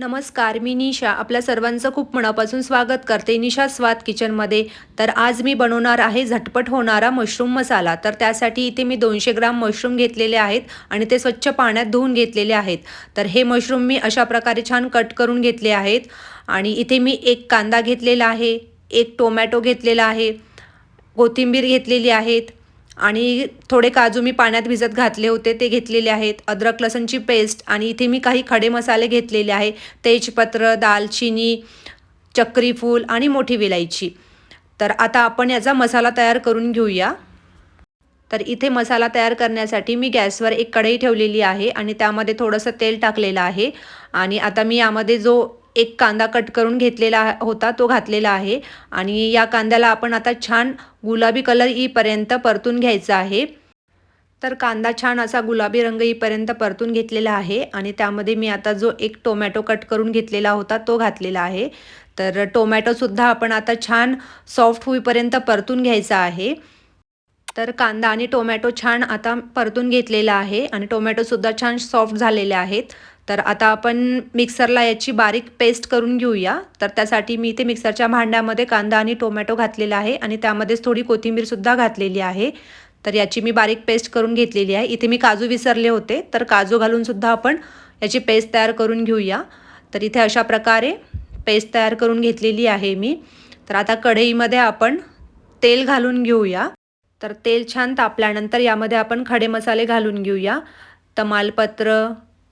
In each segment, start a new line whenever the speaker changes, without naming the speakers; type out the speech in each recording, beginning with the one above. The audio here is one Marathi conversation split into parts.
नमस्कार मी निशा. आपल्या सर्वांचं खूप मनापासून स्वागत करते निशा स्वाद किचनमध्ये. तर आज मी बनवणार आहे झटपट होणारा मशरूम मसाला. तर त्यासाठी इथे मी दोनशे ग्राम मशरूम घेतलेले आहेत आणि ते स्वच्छ पाण्यात धुवून घेतलेले आहेत. तर हे मशरूम मी अशा प्रकारे छान कट करून घेतले आहेत. आणि इथे मी एक कांदा घेतलेला आहे एक टोमॅटो घेतलेला आहे कोथिंबीर घेतलेली आहेत आणि थोडे काजू मी पाण्यात भिजत घातले होते ते घेतलेले आहेत. अद्रक लसणची पेस्ट आणि इथे मी काही खडे मसाले घेतलेले आहे. तेजपत्र दालचिनी चक्रीफूल आणि मोठी विलायची. तर आता आपण याचा मसाला तयार करून घेऊया. तर इथे मसाला तयार करण्यासाठी मी गॅसवर एक कढई ठेवलेली आहे आणि त्यामध्ये थोडंसं तेल टाकलेलं आहे. आणि आता मी यामध्ये जो एक कांदा कट करून घेतलेला होता तो घातलेला आहे. आणि या कांद्याला आपण आता छान गुलाबी कलर येईपर्यंत परतून घ्यायचा आहे. तर कांदा छान असा गुलाबी रंग येईपर्यंत परतून घेतलेला आहे. आणि त्यामध्ये मी आता जो एक टोमॅटो कट करून घेतलेला होता तो घातलेला आहे. तर टोमॅटोसुद्धा आपण आता छान सॉफ्ट होईपर्यंत परतून घ्यायचा आहे. तर कांदा आणि टोमॅटो छान आता परतून घेतलेला आहे. आणि टोमॅटोसुद्धा छान सॉफ्ट झालेले आहेत. तर आता आपण मिक्सरला याची बारीक पेस्ट करून घेऊया. तर त्यासाठी मी इथे मिक्सरच्या भांड्यामध्ये कांदा आणि टोमॅटो घातलेला आहे आणि त्यामध्येच थोडी कोथिंबीरसुद्धा घातलेली आहे. तर याची मी बारीक पेस्ट करून घेतलेली आहे. इथे मी काजू विसरले होते तर काजू घालूनसुद्धा आपण याची पेस्ट तयार करून घेऊया. तर इथे अशा प्रकारे पेस्ट तयार करून घेतलेली आहे मी. तर आता कढईमध्ये आपण तेल घालून घेऊया. तर तेल छान तापल्यानंतर यामध्ये आपण खडे मसाले घालून घेऊया. तमालपत्र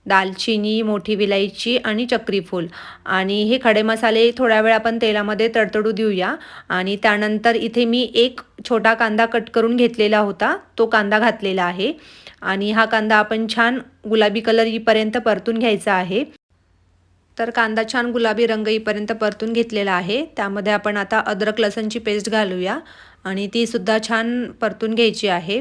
दालचिनी मोठी विलायची आणि चक्रीफूल आणि हे खडे मसाले थोड्या वेळ आपण तेलामध्ये तडतडू देऊया. आणि त्यानंतर इथे मी एक छोटा कांदा कट करून घेतलेला होता. तो कांदा घातलेला आहे. आणि हा कांदा आपण छान गुलाबी कलर येईपर्यंत परतून घ्यायचा आहे. तर कांदा छान गुलाबी रंग येईपर्यंत परतून घेतलेला आहे. त्यामध्ये आपण आता अद्रक लसणची पेस्ट घालूया. आणि तीसुद्धा छान परतून घ्यायची आहे.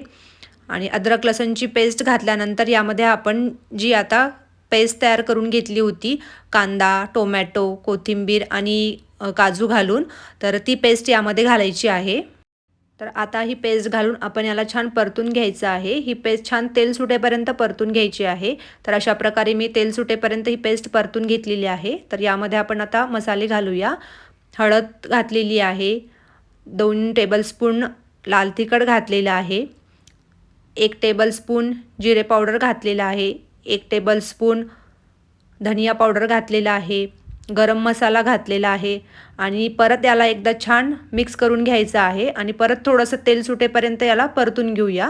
आणि अद्रक लसणची पेस्ट घातल्यानंतर यामध्ये आपण जी आता पेस्ट तयार करून घेतली होती कांदा टोमॅटो कोथिंबीर आणि काजू घालून तर ती पेस्ट यामध्ये घालायची आहे. तर आता ही पेस्ट घालून आपण याला छान परतून घ्यायचं आहे. ही पेस्ट छान तेल सुटेपर्यंत परतून घ्यायची आहे. तर अशा प्रकारे मी तेल सुटेपर्यंत ही पेस्ट परतून घेतलेली आहे. तर यामध्ये आपण आता मसाले घालूया. हळद घातलेली आहे. दोन टेबलस्पून लाल तिखट घातलेलं आहे. एक टेबलस्पून जिरे पावडर घातलेला आहे एक टेबलस्पून धनिया पावडर घातलेला आहे गरम मसाला घातलेला आहे आणि परत याला एकदा छान मिक्स करून घ्यायचं आहे आणि परत थोडंसं तेल सुटेपर्यंत याला परतून घेऊया.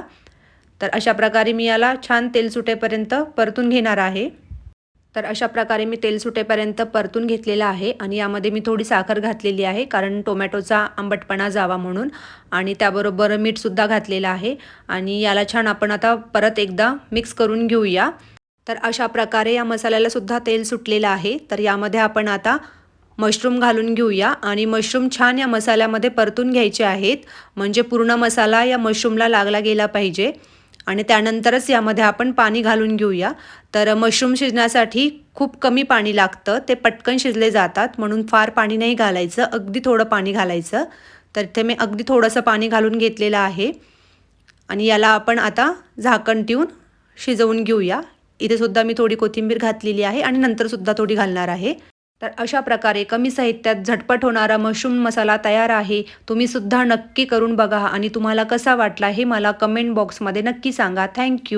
तर अशा प्रकारे मी याला छान तेल सुटेपर्यंत परतून घेणार आहे. तर अशा प्रकारे मी तेल सुटेपर्यंत परतून घेतलेलं आहे आणि यामध्ये मी थोडी साखर घातलेली आहे कारण टोमॅटोचा आंबटपणा जावा म्हणून. आणि त्याबरोबर मीठसुद्धा घातलेलं आहे आणि याला छान आपण आता परत एकदा मिक्स करून घेऊया. तर अशा प्रकारे या मसाल्याला सुद्धा तेल सुटलेलं आहे. तर यामध्ये आपण आता मशरूम घालून घेऊया आणि मशरूम छान या मसाल्यामध्ये परतून घ्यायचे आहेत. म्हणजे पूर्ण मसाला या मशरूमला लागला गेला पाहिजे. आणि त्यानंतरच यामध्ये आपण पाणी घालून घेऊया. तर मशरूम शिजण्यासाठी खूप कमी पाणी लागतं. ते पटकन शिजले जातात. म्हणून फार पाणी नाही घालायचं. अगदी थोडं पाणी घालायचं. तर इथे मी अगदी थोडंसं पाणी घालून घेतलेलं आहे. आणि याला आपण आता झाकण ठेवून शिजवून घेऊया. इथेसुद्धा मी थोडी कोथिंबीर घातलेली आहे आणि नंतरसुद्धा थोडी घालणार आहे. तर अशा प्रकारे कमी साहित्यात झटपट होणारा मशरूम मसाला तयार आहे. तुम्ही सुद्धा नक्की करून बघा आणि तुम्हाला कसा वाटला हे मला कमेंट बॉक्समध्ये नक्की सांगा. थँक्यू